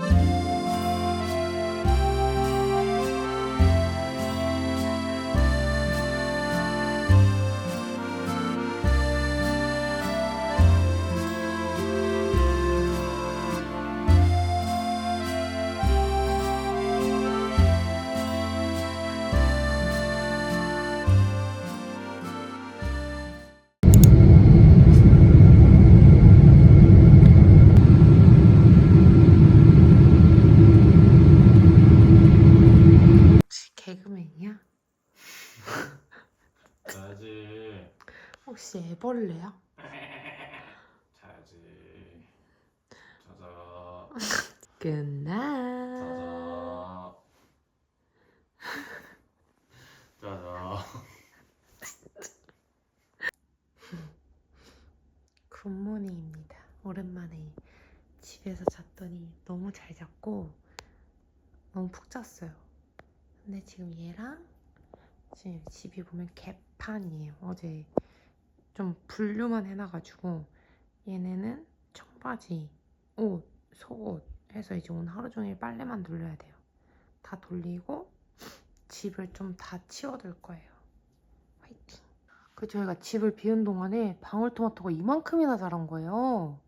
혹 혹시 애벌레야? 자야지 자자 끝나. 자자 자자 굿모닝입니다. 오랜만에 집에서 잤더니 너무 잘 잤고 너무 푹 잤어요. 근데 지금 얘랑 지금 집이 보면 개판이에요. 어제 좀 분류만 해놔가지고 얘네는 청바지, 옷, 속옷 해서 이제 오늘 하루 종일 빨래만 돌려야 돼요. 다 돌리고 집을 좀 다 치워둘 거예요. 화이팅! 그 저희가 집을 비운 동안에 방울토마토가 이만큼이나 자란 거예요.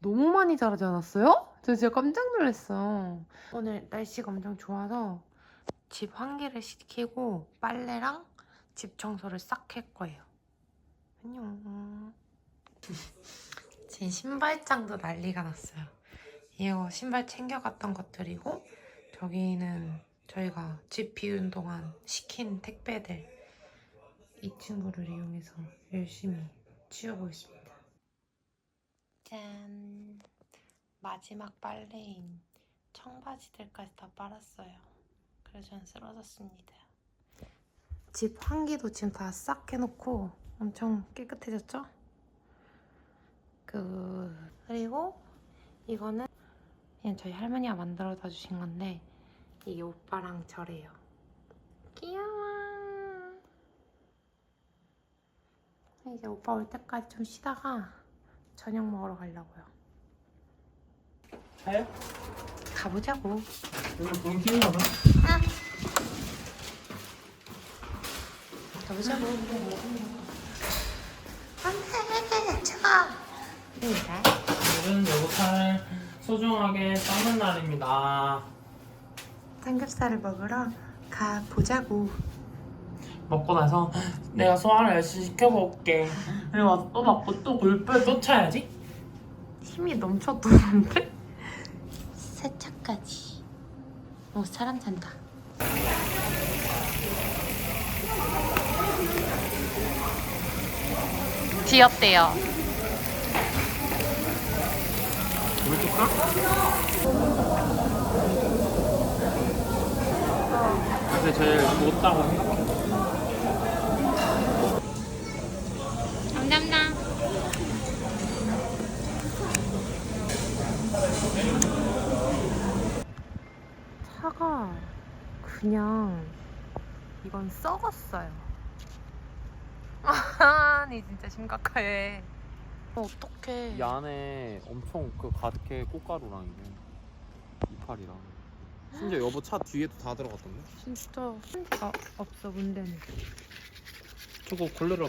너무 많이 자라지 않았어요? 저 진짜 깜짝 놀랐어. 오늘 날씨가 엄청 좋아서 집 환기를 시키고 빨래랑 집 청소를 싹 할 거예요. 안녕. 제 신발장도 난리가 났어요. 이거 신발 챙겨갔던 것들이고 저기는 저희가 집 비운 동안 시킨 택배들 이 친구를 이용해서 열심히 치우고 있습니다. 짠! 마지막 빨래인 청바지들까지 다 빨았어요. 그래서 전 쓰러졌습니다. 집 환기도 지금 다 싹 해놓고 엄청 깨끗해졌죠? 그 그리고 이거는 그냥 저희 할머니가 만들어다 주신 건데 이게 오빠랑 저래요. 귀여워. 이제 오빠 올 때까지 좀 쉬다가 저녁 먹으러 가려고요. 자요? 가보자고. 오늘 돈 키는 거나? 가보자고. 안돼, 차가. 네. 오늘은 요거차를 소중하게 삶은 날입니다 삼겹살을 먹으러 가 보자고. 먹고 나서 내가 소화를 열심히 시켜볼게 그리고 와서 또 먹고 또 물불 또 차야지 힘이 넘쳐도는데? 세차까지. 오, 사람 잔다. 귀엽대요. 물 줄까? 근데 제일 못다고 생각해 감사합니다. 차가 그냥 이건 썩었어요. 아니 진짜 심각해. 어, 어떡해. 이 안에 엄청 그 가득해 꽃가루랑 이게 이파리랑 심지어 여보 차 뒤에도 다 들어갔던데? 진짜 손가 없어 문제는. 저거 걸레로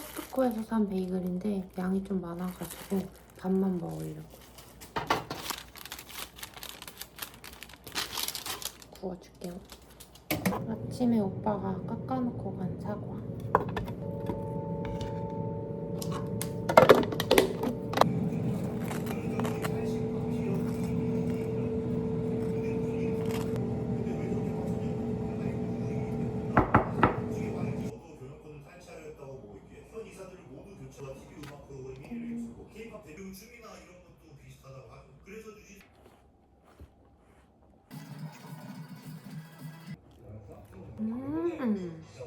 코스트코에서 산 베이글인데 양이 좀 많아가지고 반만 먹으려고 구워줄게요. 아침에 오빠가 깎아놓고 간 사과. 嗯。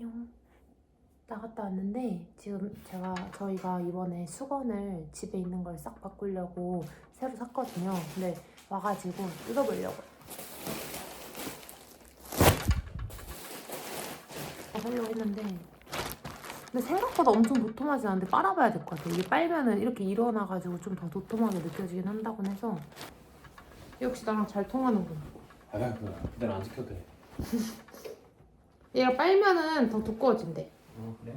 음. 뿅. 나갔다 왔는데 지금 제가 저희가 이번에 수건을 집에 있는 걸 싹 바꾸려고 새로 샀거든요. 근데 와가지고 뜯어보려고. 하려고 했는데 근데 생각보다 엄청 도톰하지 않은데 빨아봐야 될 것 같아요. 이게 빨면은 이렇게 일어나가지고 좀 더 도톰하게 느껴지긴 한다고 해서 역시 나랑 잘 통하는구나. 아 그래 내가 안 지켜도 돼 얘가 빨면은 더 두꺼워진대. 어, 그래?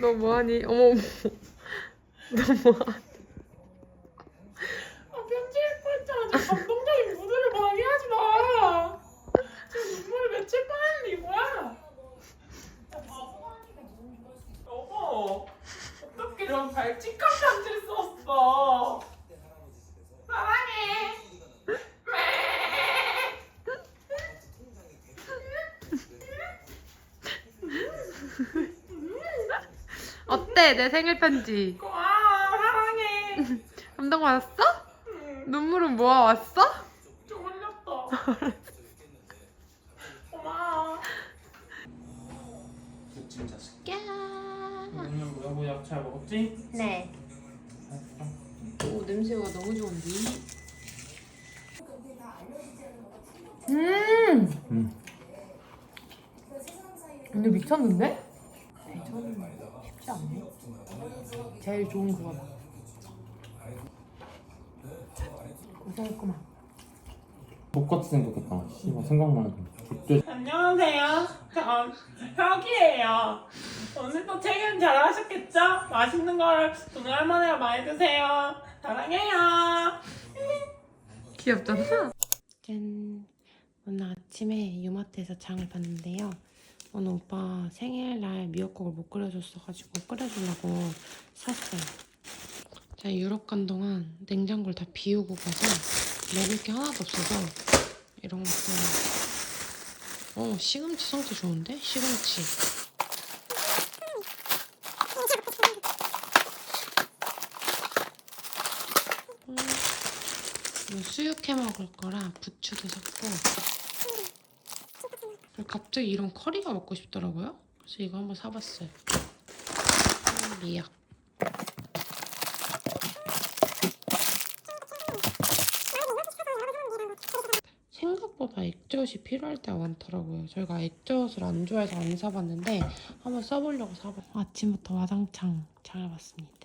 너 뭐하니? 어머 어머 너 뭐하니? 아, 편지할 뻔했잖아. 저 감동적인 무드를 방해하지 마. 지금 눈물이 맺힐 뻔했는데 이게 뭐야? 여보, 어떻게 이런 발칙한 편지를 썼어? 사랑해. 어때 내 생일 편지? 고마워, 사랑해. 감동 받았어? 응, 눈물은 모아 왔어? 좀. 고마워. 자식 오늘 여보 약잘 먹었지? 네. 오 냄새가 너무 좋은데. 음. 음. 근데 미쳤는데? 제일 좋은 그거다. 고생했구만. 똑같이 생겼겠다 씨발 생각만 해도 족대 안녕하세요. 전 혁이에요. 오늘도 퇴근 잘 하셨겠죠? 맛있는 걸 오늘 할머니가 많이 드세요. 사랑해요. 귀엽잖아. 짠. 오늘 아침에 유마트에서 장을 봤는데요. 오늘 오빠 생일날 미역국을 못 끓여줬어가지고 끓여주려고 샀어요. 제가 유럽 간 동안 냉장고를 다 비우고 가서 먹을 게 하나도 없어서 이런 것들. 어 시금치 상태 좋은데? 시금치. 음. 수육해 먹을 거라 부추도 샀고 갑자기 이런 커리가 먹고 싶더라고요. 그래서 이거 한번 사봤어요. 음, 미약 생각보다 액젓이 필요할 때가 많더라고요. 저희가 액젓을 안 좋아해서 안 사봤는데 한번 써보려고 사봤어요. 아침부터 와장창 잘해봤습니다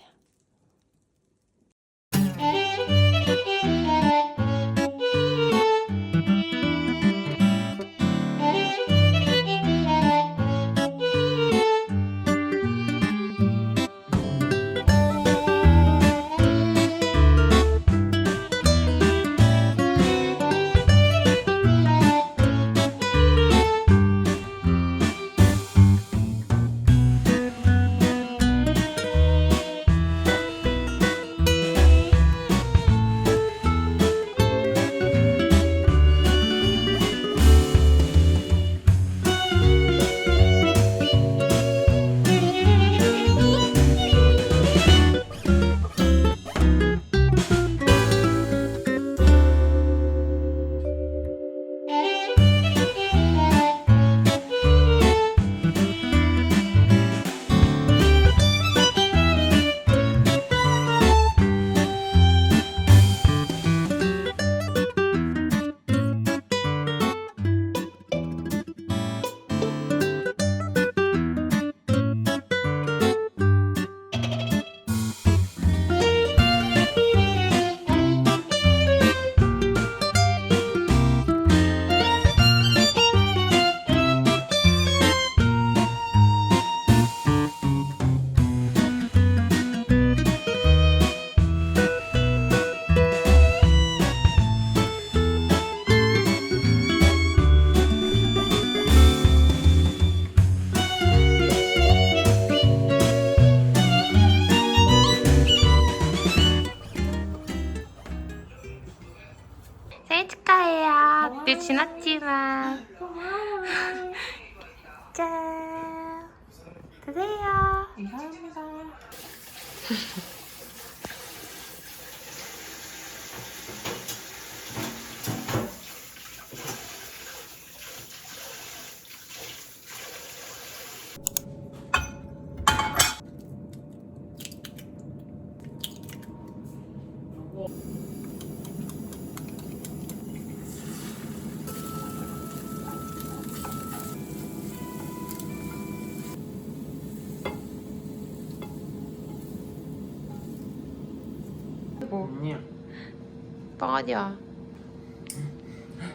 뻥아니야.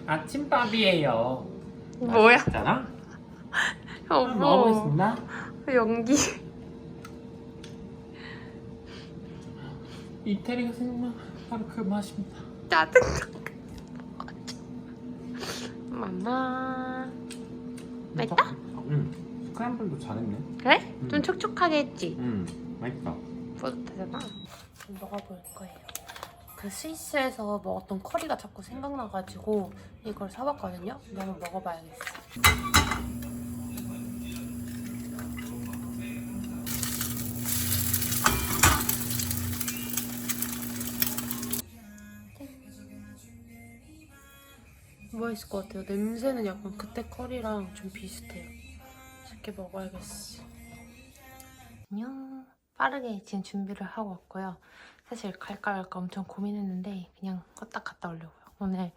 아침밥이에요. 뭐야? 있잖아. 어머. 먹어보겠습니다. 연기. 이태리가 생각나 바로 그 맛입니다. 짜증나. 맘마. 맛있다? 응. 스크램블도 잘했네. 그래? 음. 좀 촉촉하게 했지? 응. 맛있다. 뿌듯하잖아. 먹어볼 거예요. 그 스위스에서 먹었던 커리가 자꾸 생각나가지고 이걸 사봤거든요. 근데 한번 먹어봐야겠어. 맛있을 것 같아요. 냄새는 약간 그때 커리랑 좀 비슷해요. 쉽게 먹어야겠어. 안녕. 빠르게 지금 준비를 하고 왔고요. 사실 갈까 말까 엄청 고민했는데 그냥 후딱 갔다 오려고요. 오늘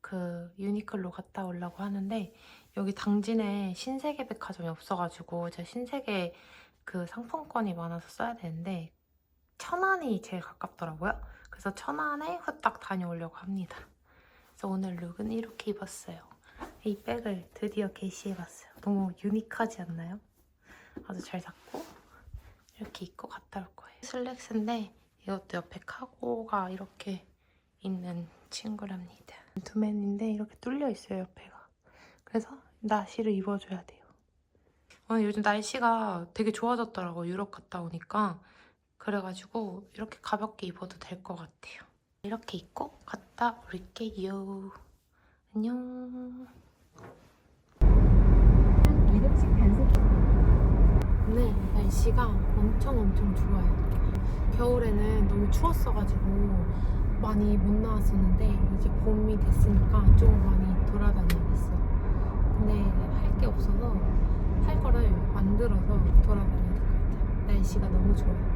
그 유니클로 갔다 오려고 하는데 여기 당진에 신세계 백화점이 없어가지고 제가 신세계 그 상품권이 많아서 써야 되는데 천안이 제일 가깝더라고요. 그래서 천안에 후딱 다녀오려고 합니다. 그래서 오늘 룩은 이렇게 입었어요. 이 백을 드디어 게시해봤어요. 너무 유니크하지 않나요? 아주 잘 샀고 이렇게 입고 갔다 올 거예요. 슬랙스인데 이것도 옆에 카고가 이렇게 있는 친구랍니다. 맨투맨인데 이렇게 뚫려 있어요 옆에가. 그래서 나시를 입어줘야 돼요. 오늘 요즘 날씨가 되게 좋아졌더라고 유럽 갔다 오니까 그래가지고 이렇게 가볍게 입어도 될 것 같아요. 이렇게 입고 갔다 올게요. 안녕. 오늘 날씨가 엄청 엄청 좋아요. 겨울에는 너무 추웠어가지고 많이 못 나왔었는데 이제 봄이 됐으니까 좀 많이 돌아다녀야겠어요. 근데 할 게 없어서 할 거를 만들어서 돌아다녀야 될것 같아요. 날씨가 너무 좋아요.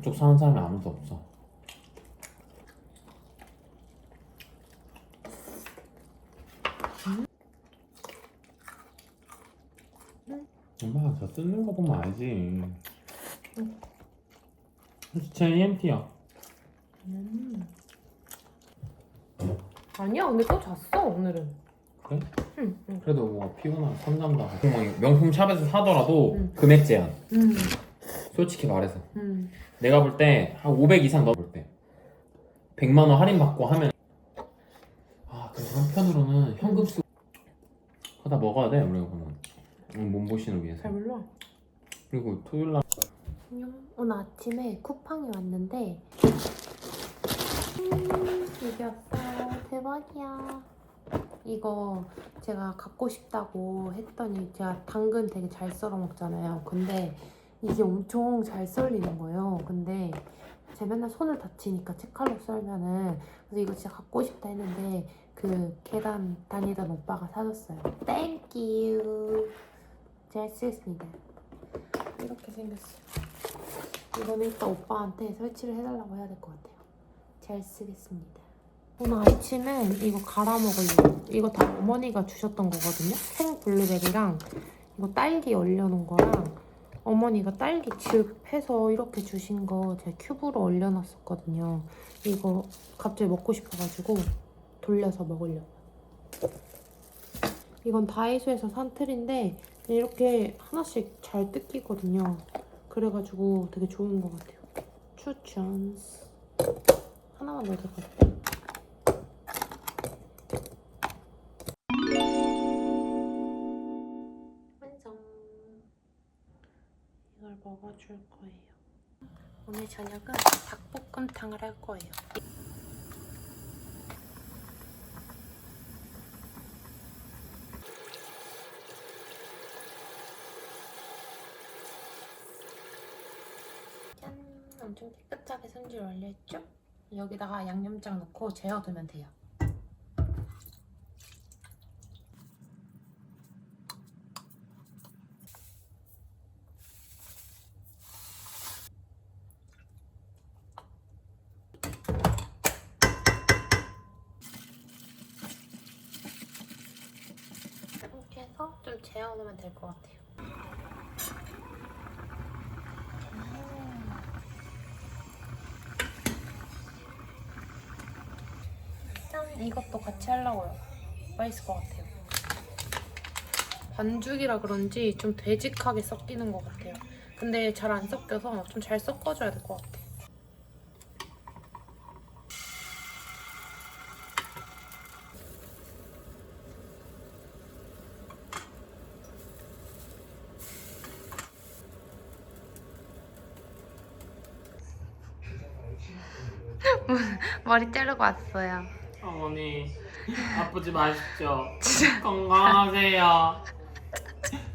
이쪽 사는 사람이 아무도 없어. 엄마 저 뜯는 거 보면 알지. 제 EMT야. 음. 아니야, 근데 또 잤어 오늘은. 그래? 응, 응. 그래도 뭐 피곤한 선잠다. 명품 샵에서 사더라도 응. 금액 제한. 음, 솔직히 말해서 음. 내가 볼 때 한 500 이상 넣을 때 100만 원 할인 받고 하면 아 근데 한편으로는 현금 쓰고 하다 먹어야 돼 우리가 보면 음, 몸보신을 위해서 잘 몰라. 그리고 토요일 날 안녕. 오늘 아침에 쿠팡이 왔는데 음, 왔어요. 대박이야. 이거 제가 갖고 싶다고 했더니 제가 당근 되게 잘 썰어 먹잖아요. 근데 이게 엄청 잘 썰리는 거예요. 근데 제가 맨날 손을 다치니까 채칼로 썰면은 그래서 이거 진짜 갖고 싶다 했는데 그 계단 다니던 오빠가 사줬어요. 땡큐. 잘 쓰겠습니다. 이렇게 생겼어요. 이거는 이따 오빠한테 설치를 해달라고 해야 될 것 같아요. 잘 쓰겠습니다. 오늘 아침은 이거 갈아 먹으려고. 이거 다 어머니가 주셨던 거거든요. 생 블루베리랑 이거 딸기 얼려놓은 거랑 어머니가 딸기 즙 해서 이렇게 주신 거 제가 큐브로 얼려놨었거든요. 이거 갑자기 먹고 싶어가지고 돌려서 먹으려고. 이건 다이소에서 산 틀인데 이렇게 하나씩 잘 뜯기거든요. 그래가지고 되게 좋은 것 같아요. 추천. 하나만 넣어도 될것 같아. 완 줄 거예요. 오늘 저녁은 닭볶음탕을 할 거예요. 짠! 엄청 깨끗하게 손질 완료했죠? 여기다가 양념장 넣고 재워두면 돼요. 이렇게 재워놓으면 될 것 같아요. 짠! 이것도 같이 하려고요. 맛있을 것 같아요. 반죽이라 그런지 좀 되직하게 섞이는 것 같아요. 근데 잘 안 섞여서 좀 잘 섞어줘야 될 것 같아요. 머리 자르고 왔어요. 어머니 아프지 마십시오. 건강하세요.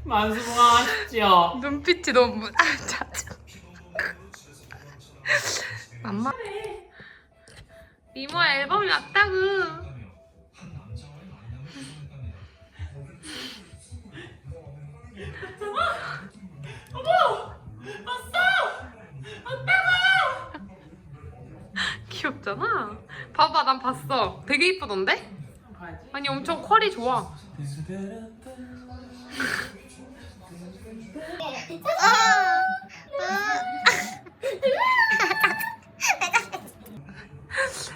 만수무강하십시오. 눈빛이 너무 아 짜증. 엄마. 이모 앨범이 왔다구. 봐봐, 난 봤어. 되게 이쁘던데? 아니 엄청 퀄이 좋아.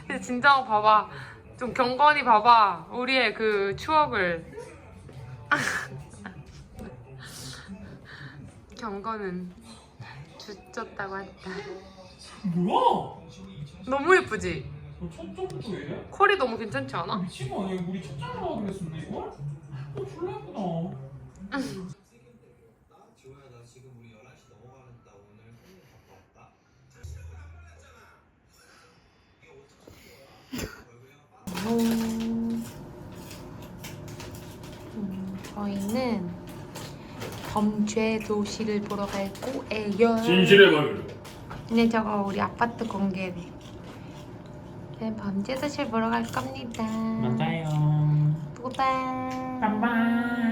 근데 진짜 봐봐. 좀 경건히 봐봐. 우리의 그 추억을. 경건은 주쳤다고 했다. 뭐야? 너무 예쁘지? 너 첫점부터 왜? 퀄이 너무 괜찮지 않아? 미친 거 아니야? 우리 첫점으로 하기로 했었는데 이걸? 어 졸라 예쁘다. 지호야 나 지금 우리 11시 넘어가는다 오늘 손님 갖고 왔다 음, 저희는 범죄 도시를 보러 갈 거예요. 진실의 말을. 근데 저거 우리 아파트 공개 래. 네, 범죄 도시를 보러 갈 겁니다. 맞아요. 봐. 빰빰.